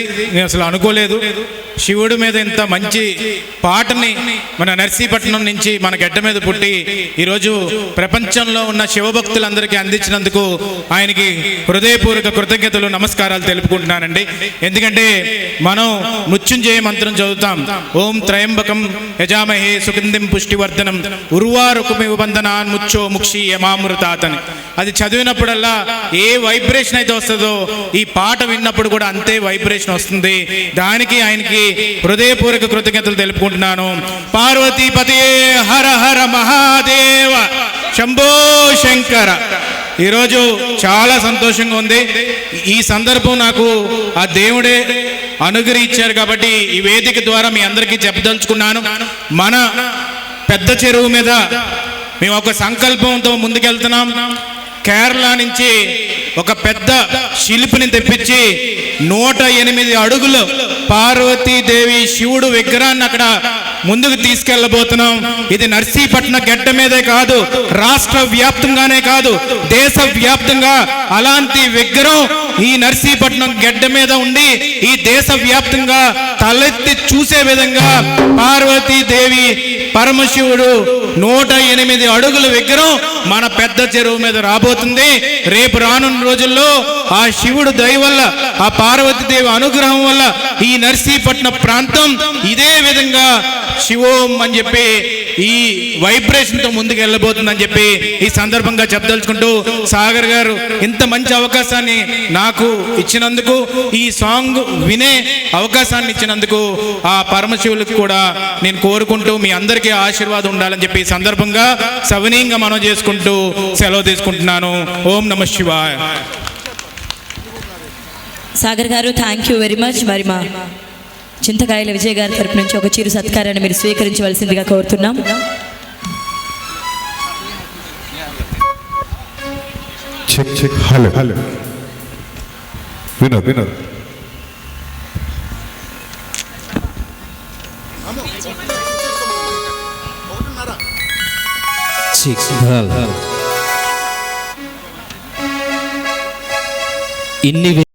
నేను అసలు అనుకోలేదు. శివుడి మీద ఇంత మంచి పాటని మన నర్సీపట్నం నుంచి మన గడ్డ మీద పుట్టి ఈరోజు ప్రపంచంలో ఉన్న శివభక్తులందరికీ అందించినందుకు ఆయనకి హృదయపూర్వక కృతజ్ఞతలు నమస్కారాలు తెలుపుకుంటున్నానండి. ఎందుకంటే మనం మృత్యుంజయ మంత్రం చదువుతాం. ఓం త్రయంబకం యజామహే సుగంధిం పుష్టివర్ధనం. ఉర్వారుకుమి బంధనాన్ ముచ్చో ముక్షి యమామృతాతని అది చదివినప్పుడల్లా ఏ వైబ్రేషన్ అయితే వస్తుందో ఈ పాట విన్నప్పుడు కూడా అంతే వైబ్రేషన్ వస్తుంది. దానికి ఆయనకి హృదయపూర్వక కృతజ్ఞతలు తెలుపుకుంటున్నాను. పార్వతీపతి హర హర మహాదేవ. శంభో శంకర. ఈరోజు చాలా సంతోషంగా ఉంది. ఈ సందర్భం నాకు ఆ దేవుడే అనుగ్రహించారు కాబట్టి ఈ వేదిక ద్వారా మీ అందరికీ చెప్పదలుచుకున్నాను. మన పెద్ద చెరువు మీద మేము ఒక సంకల్పంతో ముందుకెళ్తున్నాం. కేరళ నుంచి ఒక పెద్ద శిల్పిని తెప్పించి నూట ఎనిమిది అడుగులు పార్వతీదేవి శివుడు విగ్రహాన్ని అక్కడ ముందుకు తీసుకెళ్ళబోతున్నాం ఇది నర్సీపట్నం గడ్డ మీదే కాదు రాష్ట్ర వ్యాప్తంగానే కాదు దేశ వ్యాప్తంగా అలాంటి విగ్రహం ఈ నర్సీపట్నం గడ్డ మీద ఉండి ఈ దేశ వ్యాప్తంగా తలెత్తి చూసే విధంగా పార్వతీదేవి పరమశివుడు నూట ఎనిమిది అడుగుల విగ్రహం మన పెద్ద చెరువు మీద రాబోతుంది. రేపు రానున్న రోజుల్లో ఆ శివుడు దయ వల్ల ఆ పార్వతీదేవి అనుగ్రహం వల్ల ఈ నర్సీపట్నం ప్రాంతం ఇదే విధంగా శివోం అని చెప్పి ఈ వైబ్రేషన్తో ముందుకు వెళ్ళబోతుందని చెప్పి ఈ సందర్భంగా చెప్పదలుచుకుంటూ సాగర్ గారు ఇంత మంచి అవకాశాన్ని నాకు ఇచ్చినందుకు ఈ సాంగ్ వినే అవకాశాన్ని ఇచ్చినందుకు ఆ పరమశివులకు కూడా నేను కోరుకుంటూ మీ అందరికీ ఆశీర్వాదం ఉండాలని చెప్పి ఈ సందర్భంగా సవనీయంగా మనం చేసుకుంటూ సెలవు తీసుకుంటున్నాను. ఓం నమ శివాయ. సాగర్ గారు థ్యాంక్ యూ వెరీ మచ్ మరి మా చింతకాయల విజయ్ గారి తరపు నుంచి ఒక చిరు సత్కారాన్ని మీరు స్వీకరించవలసిందిగా కోరుతున్నాం. Check check hello hello Vinod Vinod signal ఇన్ని